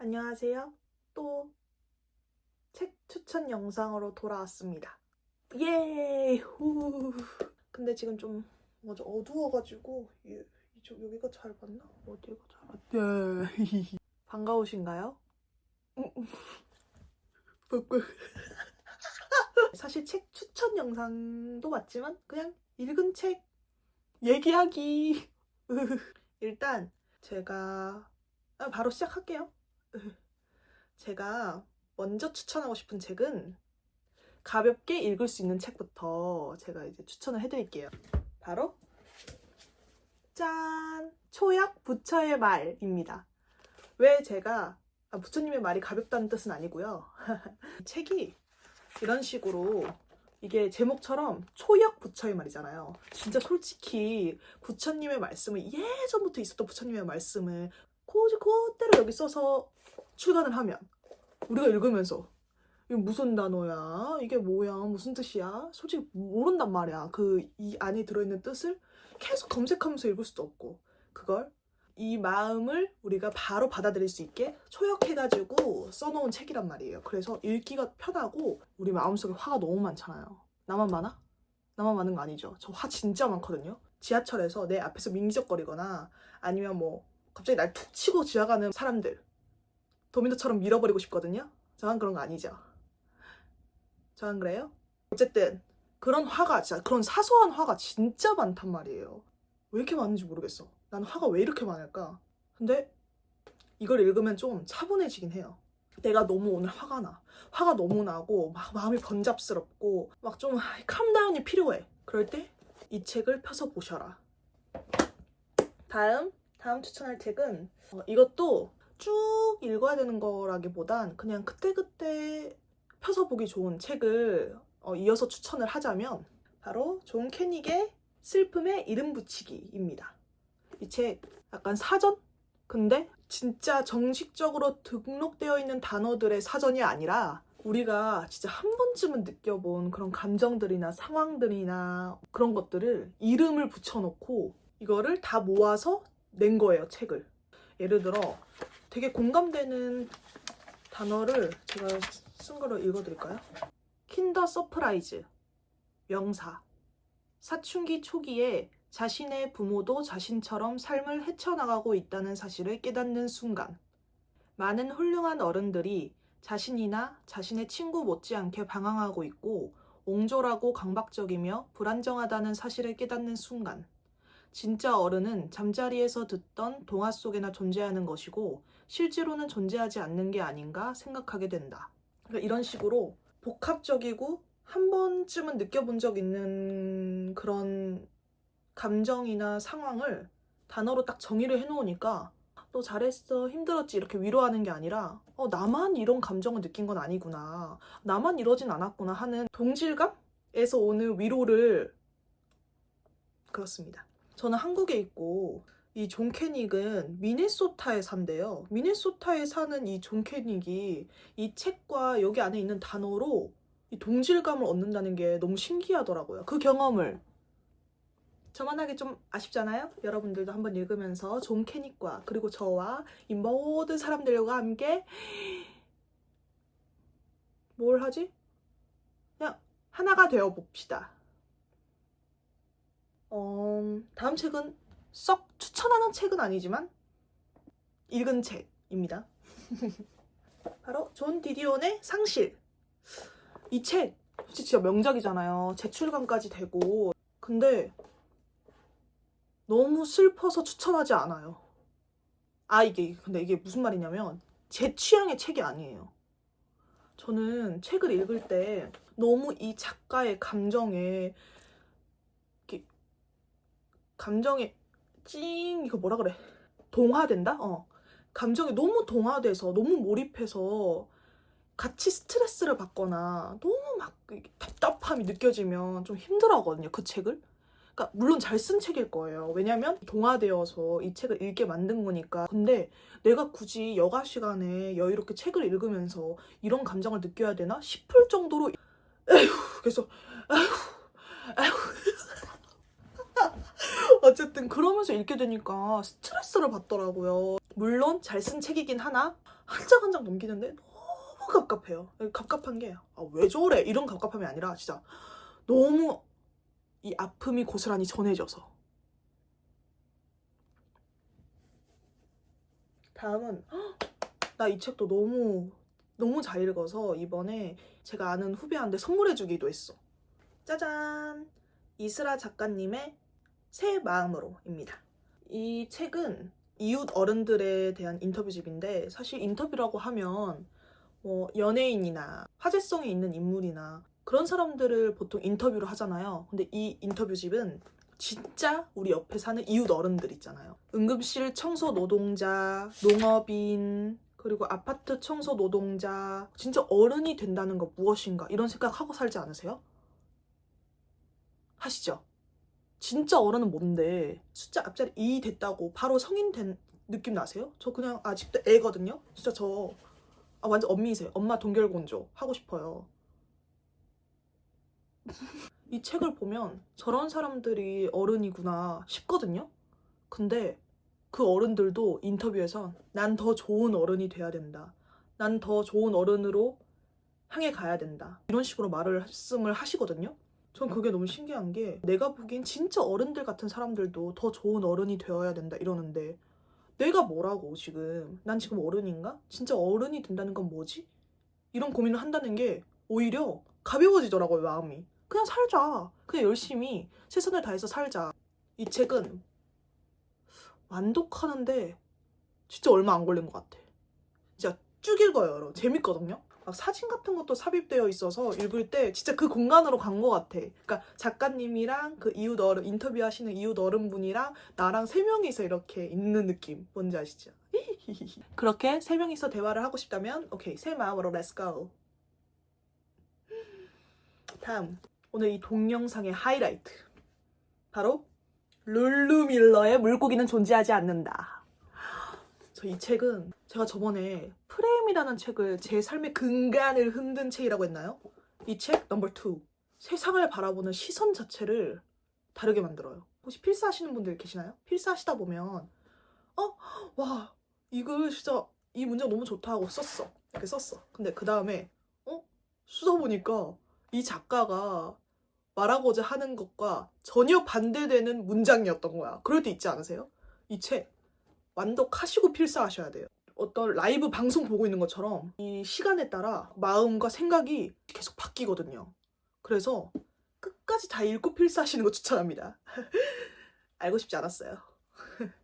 안녕하세요. 또 책 추천 영상으로 돌아왔습니다. 예! 후. 근데 지금 좀 뭐죠 어두워가지고 이, 이쪽 여기가 잘 봤나? 어디가 잘 봤? 네. 반가우신가요? 사실 책 추천 영상도 맞지만 그냥 읽은 책 얘기하기. 일단 제가 아, 바로 시작할게요. 제가 먼저 추천하고 싶은 책은 가볍게 읽을 수 있는 책부터 제가 이제 추천을 해드릴게요. 바로 짠! 초약 부처의 말입니다. 왜 제가 아, 부처님의 말이 가볍다는 뜻은 아니고요. 책이 이런 식으로 이게 제목처럼 초약 부처의 말이잖아요. 진짜 솔직히 부처님의 말씀을 예전부터 있었던 부처님의 말씀을 고지 그대로 여기 써서 출간을 하면 우리가 읽으면서 이게 무슨 단어야? 이게 뭐야? 무슨 뜻이야? 솔직히 모른단 말이야. 그 이 안에 들어있는 뜻을 계속 검색하면서 읽을 수도 없고 그걸 이 마음을 우리가 바로 받아들일 수 있게 초역해가지고 써놓은 책이란 말이에요. 그래서 읽기가 편하고 우리 마음속에 화가 너무 많잖아요. 나만 많아? 나만 많은 거 아니죠. 저 화 진짜 많거든요. 지하철에서 내 앞에서 민기적거리거나 아니면 뭐 갑자기 날 툭 치고 지나가는 사람들 도민도처럼 밀어버리고 싶거든요. 저는 그런 거 아니죠. 저는 그래요. 어쨌든 그런 화가 진짜 그런 사소한 화가 진짜 많단 말이에요. 왜 이렇게 많은지 모르겠어. 나는 화가 왜 이렇게 많을까? 근데 이걸 읽으면 좀 차분해지긴 해요. 내가 너무 오늘 화가 나. 화가 너무 나고 막 마음이 번잡스럽고 막 좀 캄다운이 필요해. 그럴 때 이 책을 펴서 보셔라. 다음 다음 추천할 책은 어, 이것도 쭉 읽어야 되는 거라기보단 그냥 그때그때 펴서 보기 좋은 책을 어, 이어서 추천을 하자면 바로 존 캐닉의 슬픔의 이름 붙이기입니다. 이 책 약간 사전? 근데 진짜 정식적으로 등록되어 있는 단어들의 사전이 아니라 우리가 진짜 한 번쯤은 느껴본 그런 감정들이나 상황들이나 그런 것들을 이름을 붙여놓고 이거를 다 모아서 낸 거예요, 책을. 예를 들어 되게 공감되는 단어를 제가 쓴 거를 읽어드릴까요? 킨더 서프라이즈 명사 사춘기 초기에 자신의 부모도 자신처럼 삶을 헤쳐나가고 있다는 사실을 깨닫는 순간 많은 훌륭한 어른들이 자신이나 자신의 친구 못지않게 방황하고 있고 옹졸하고 강박적이며 불안정하다는 사실을 깨닫는 순간 진짜 어른은 잠자리에서 듣던 동화 속에나 존재하는 것이고 실제로는 존재하지 않는 게 아닌가 생각하게 된다. 그러니까 이런 식으로 복합적이고 한 번쯤은 느껴본 적 있는 그런 감정이나 상황을 단어로 딱 정의를 해놓으니까 너 잘했어 힘들었지 이렇게 위로하는 게 아니라 어 나만 이런 감정을 느낀 건 아니구나 나만 이러진 않았구나 하는 동질감에서 오는 위로를 그렇습니다. 저는 한국에 있고 이 존 캐닉은 미네소타에 산대요. 미네소타에 사는 이 존 캐닉이 이 책과 여기 안에 있는 단어로 이 동질감을 얻는다는 게 너무 신기하더라고요. 그 경험을 저만 하기 좀 아쉽잖아요? 여러분들도 한번 읽으면서 존 캐닉과 그리고 저와 이 모든 사람들과 함께 뭘 하지? 그냥 하나가 되어 봅시다. 어, 다음 책은 썩 추천하는 책은 아니지만 읽은 책입니다. 바로 존 디디온의 상실. 이책 진짜 명작이잖아요. 제출간까지 되고. 근데 너무 슬퍼서 추천하지 않아요. 아 이게 근데 이게 무슨 말이냐면 제 취향의 책이 아니에요. 저는 책을 읽을 때 너무 이 작가의 감정에 감정에 찡 이거 뭐라 그래? 동화된다? 어. 감정에 너무 동화돼서 너무 몰입해서 같이 스트레스를 받거나 너무 막 답답함이 느껴지면 좀 힘들어하거든요 그 책을. 그러니까 물론 잘 쓴 책일 거예요. 왜냐면 동화되어서 이 책을 읽게 만든 거니까. 근데 내가 굳이 여가 시간에 여유롭게 책을 읽으면서 이런 감정을 느껴야 되나 싶을 정도로 에휴 그래서 에휴 에휴 어쨌든 그러면서 읽게 되니까 스트레스를 받더라고요. 물론 잘 쓴 책이긴 하나 한 장 한 장 넘기는데 너무 갑갑해요. 갑갑한 게 아, 왜 저래 이런 갑갑함이 아니라 진짜 너무 이 아픔이 고스란히 전해져서 다음은 나 이 책도 너무 너무 잘 읽어서 이번에 제가 아는 후배한테 선물해주기도 했어. 짜잔 이스라 작가님의 새 마음으로입니다. 이 책은 이웃 어른들에 대한 인터뷰집인데 사실 인터뷰라고 하면 뭐 연예인이나 화제성이 있는 인물이나 그런 사람들을 보통 인터뷰를 하잖아요. 근데 이 인터뷰집은 진짜 우리 옆에 사는 이웃 어른들 있잖아요. 응급실 청소 노동자, 농업인, 그리고 아파트 청소 노동자, 진짜 어른이 된다는 거 무엇인가 이런 생각하고 살지 않으세요? 하시죠? 진짜 어른은 뭔데 숫자 앞자리 2 됐다고 바로 성인 된 느낌 나세요? 저 그냥 아직도 애거든요? 진짜 저 아, 완전 엄미세요. 엄마 동결곤조 하고 싶어요. 이 책을 보면 저런 사람들이 어른이구나 싶거든요? 근데 그 어른들도 인터뷰에서 난더 좋은 어른이 돼야 된다. 난 더 좋은 어른으로 향해 가야 된다. 이런 식으로 말을 말씀을 하시거든요? 전 그게 너무 신기한 게 내가 보기엔 진짜 어른들 같은 사람들도 더 좋은 어른이 되어야 된다 이러는데 내가 뭐라고 지금? 난 지금 어른인가? 진짜 어른이 된다는 건 뭐지? 이런 고민을 한다는 게 오히려 가벼워지더라고요 마음이. 그냥 살자. 그냥 열심히 최선을 다해서 살자. 이 책은 완독하는데 진짜 얼마 안 걸린 것 같아. 진짜 쭉 읽어요 여러분. 재밌거든요? 막 사진 같은 것도 삽입되어 있어서 읽을 때 진짜 그 공간으로 간 것 같아. 그러니까 작가님이랑 그 이웃 어른 인터뷰하시는 이웃 어른분이랑 나랑 세 명이서 이렇게 있는 느낌 뭔지 아시죠? 그렇게 세 명이서 대화를 하고 싶다면 오케이 새 마음으로 렛츠 고. 다음 오늘 이 동영상의 하이라이트 바로 룰루 밀러의 물고기는 존재하지 않는다. 저 이 책은 제가 저번에 프레임이라는 책을 제 삶의 근간을 흔든 책이라고 했나요? 이 책 넘버 2 세상을 바라보는 시선 자체를 다르게 만들어요. 혹시 필사하시는 분들 계시나요? 필사하시다 보면 어? 와 이거 진짜 이 문장 너무 좋다 하고 썼어. 이렇게 썼어. 근데 그 다음에 어? 쓰다 보니까 이 작가가 말하고자 하는 것과 전혀 반대되는 문장이었던 거야. 그럴 때 있지 않으세요? 이 책 완독하시고 필사하셔야 돼요. 어떤 라이브 방송 보고 있는 것처럼 이 시간에 따라 마음과 생각이 계속 바뀌거든요. 그래서 끝까지 다 읽고 필사하시는 거 추천합니다. 알고 싶지 않았어요.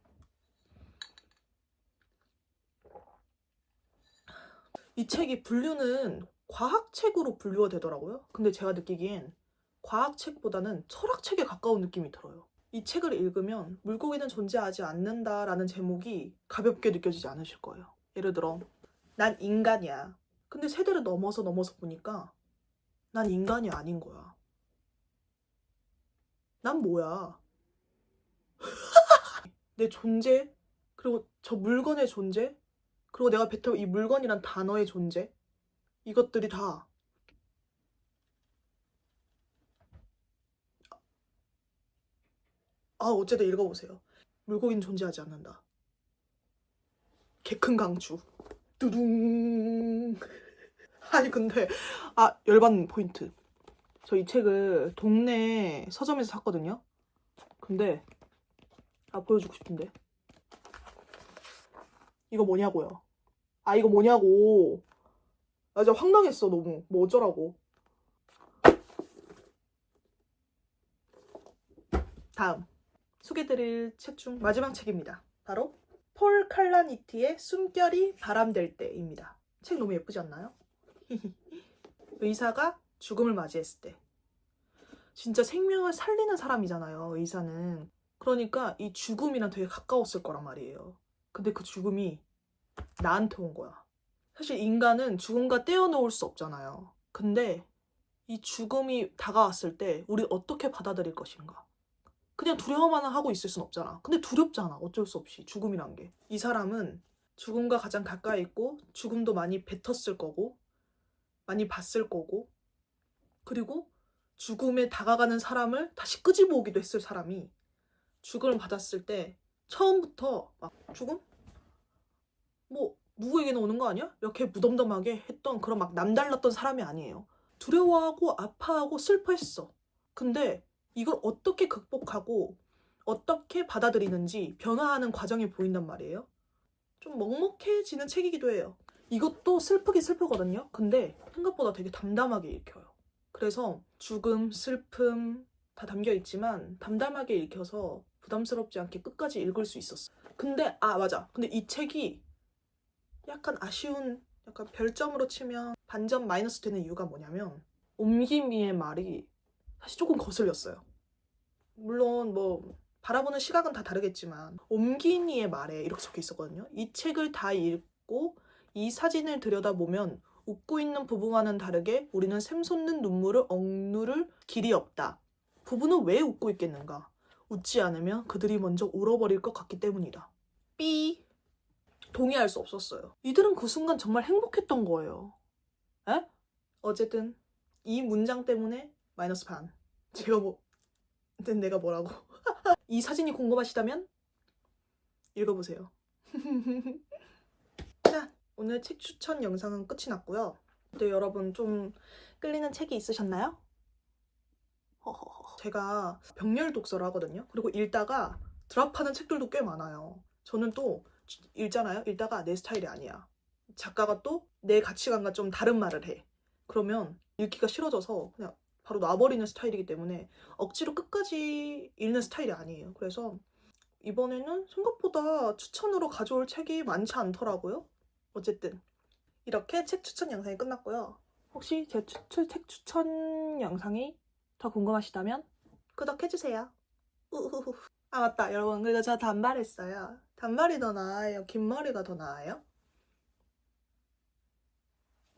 이 책이 분류는 과학책으로 분류가 되더라고요. 근데 제가 느끼기엔 과학책보다는 철학책에 가까운 느낌이 들어요. 이 책을 읽으면 물고기는 존재하지 않는다라는 제목이 가볍게 느껴지지 않으실 거예요. 예를 들어, 난 인간이야. 근데 세대를 넘어서 넘어서 보니까 난 인간이 아닌 거야. 난 뭐야? 내 존재, 그리고 저 물건의 존재, 그리고 내가 뱉어 이 물건이란 단어의 존재, 이것들이 다 아, 어쨌든 읽어보세요. 물고기는 존재하지 않는다. 개큰 강추. 뚜둥. 아니, 근데, 아, 열받는 포인트. 저 이 책을 동네 서점에서 샀거든요. 근데, 아, 보여주고 싶은데. 이거 뭐냐고요. 아, 이거 뭐냐고. 나 진짜 황당했어, 너무. 뭐 어쩌라고. 다음. 소개드릴 책 중 마지막 책입니다. 바로 폴 칼라니티의 숨결이 바람될 때입니다. 책 너무 예쁘지 않나요? 의사가 죽음을 맞이했을 때. 진짜 생명을 살리는 사람이잖아요, 의사는. 그러니까 이 죽음이랑 되게 가까웠을 거란 말이에요. 근데 그 죽음이 나한테 온 거야. 사실 인간은 죽음과 떼어놓을 수 없잖아요. 근데 이 죽음이 다가왔을 때 우리 어떻게 받아들일 것인가? 그냥 두려워만 하고 있을 순 없잖아. 근데 두렵잖아. 어쩔 수 없이 죽음이란 게. 이 사람은 죽음과 가장 가까이 있고 죽음도 많이 뱉었을 거고 많이 봤을 거고 그리고 죽음에 다가가는 사람을 다시 끄집어 오기도 했을 사람이 죽음을 받았을 때 처음부터 막 죽음? 누구에게나 오는 거 아니야? 이렇게 무덤덤하게 했던 그런 막 남달랐던 사람이 아니에요. 두려워하고 아파하고 슬퍼했어. 근데 이걸 어떻게 극복하고 어떻게 받아들이는지 변화하는 과정이 보인단 말이에요. 좀 먹먹해지는 책이기도 해요. 이것도 슬프긴 슬프거든요. 근데 생각보다 되게 담담하게 읽혀요. 그래서 죽음, 슬픔 다 담겨 있지만 담담하게 읽혀서 부담스럽지 않게 끝까지 읽을 수 있었어. 근데 아 맞아. 근데 이 책이 약간 아쉬운 약간 별점으로 치면 반점 마이너스 되는 이유가 뭐냐면 옴기미의 말이 사실 조금 거슬렸어요. 물론 뭐 바라보는 시각은 다 다르겠지만 옴기니의 말에 이렇게 적혀 있었거든요. 이 책을 다 읽고 이 사진을 들여다보면 웃고 있는 부부와는 다르게 우리는 샘솟는 눈물을 억누를 길이 없다. 부부는 왜 웃고 있겠는가? 웃지 않으면 그들이 먼저 울어버릴 것 같기 때문이다. 삐. 동의할 수 없었어요. 이들은 그 순간 정말 행복했던 거예요. 에? 어쨌든 이 문장 때문에 마이너스 반. 제가 뭐, 근데 내가 뭐라고? 이 사진이 궁금하시다면 읽어보세요. 자, 오늘 책 추천 영상은 끝이 났고요. 근데 여러분 좀 끌리는 책이 있으셨나요? 제가 병렬 독서를 하거든요. 그리고 읽다가 드랍하는 책들도 꽤 많아요. 저는 또 읽잖아요. 읽다가 내 스타일이 아니야. 작가가 또 내 가치관과 좀 다른 말을 해. 그러면 읽기가 싫어져서 그냥 바로 놔버리는 스타일이기 때문에 억지로 끝까지 읽는 스타일이 아니에요. 그래서 이번에는 생각보다 추천으로 가져올 책이 많지 않더라고요. 어쨌든 이렇게 책 추천 영상이 끝났고요. 혹시 제 추천, 책 추천 영상이 더 궁금하시다면 구독해주세요. 우후후. 아 맞다 여러분 그리고 저 단발했어요. 단발이 더 나아요? 긴 머리가 더 나아요?